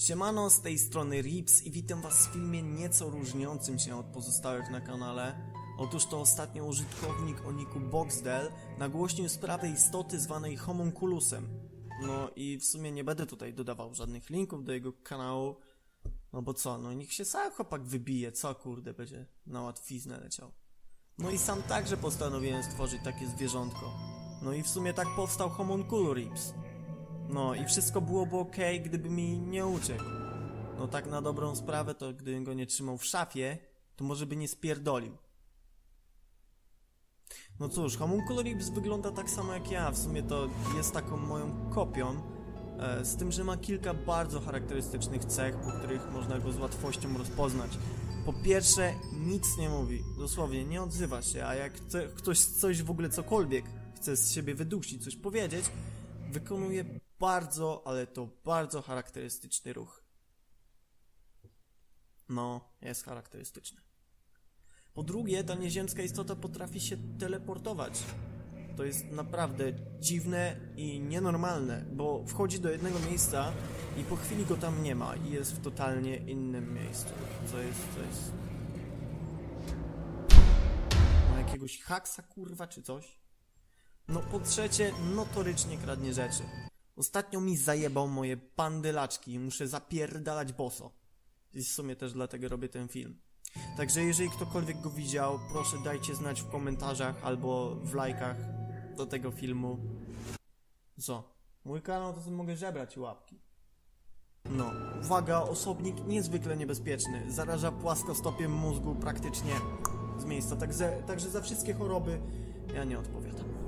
Siemano, z tej strony Rips i witam was w filmie nieco różniącym się od pozostałych na kanale. Otóż to ostatnio użytkownik o niku Boxdel nagłośnił sprawę istoty zwanej homunculusem. No i w sumie nie będę tutaj dodawał żadnych linków do jego kanału, no bo co, no niech się sam chłopak wybije, co kurde, będzie na łatwiznę leciał. No i sam także postanowiłem stworzyć takie zwierzątko. No i w sumie tak powstał Homunculu Rips. No i wszystko byłoby ok, gdyby mi nie uciekł. No tak na dobrą sprawę, to gdybym go nie trzymał w szafie, to może by nie spierdolił. No cóż, Homunculus wygląda tak samo jak ja, w sumie to jest taką moją kopią, e, z tym, że ma kilka bardzo charakterystycznych cech, po których można go z łatwością rozpoznać. Po pierwsze, nic nie mówi, dosłownie nie odzywa się, a jak ktoś coś w ogóle cokolwiek chce z siebie wydusić, coś powiedzieć, wykonuje bardzo, ale to bardzo charakterystyczny ruch. No, jest charakterystyczny. Po drugie, ta nieziemska istota potrafi się teleportować. To jest naprawdę dziwne i nienormalne, bo wchodzi do jednego miejsca i po chwili go tam nie ma i jest w totalnie innym miejscu. Co jest, co jest... Ma jakiegoś haksa kurwa czy coś? No po trzecie, notorycznie kradnie rzeczy. Ostatnio mi zajebał moje pandylaczki i muszę zapierdalać boso. I w sumie też dlatego robię ten film. Także jeżeli ktokolwiek go widział, proszę dajcie znać w komentarzach albo w lajkach do tego filmu. Co? Mój kanał to mogę żebrać łapki. No, uwaga, osobnik niezwykle niebezpieczny. Zaraża płaskostopiem mózgu praktycznie z miejsca. Także, także za wszystkie choroby ja nie odpowiadam.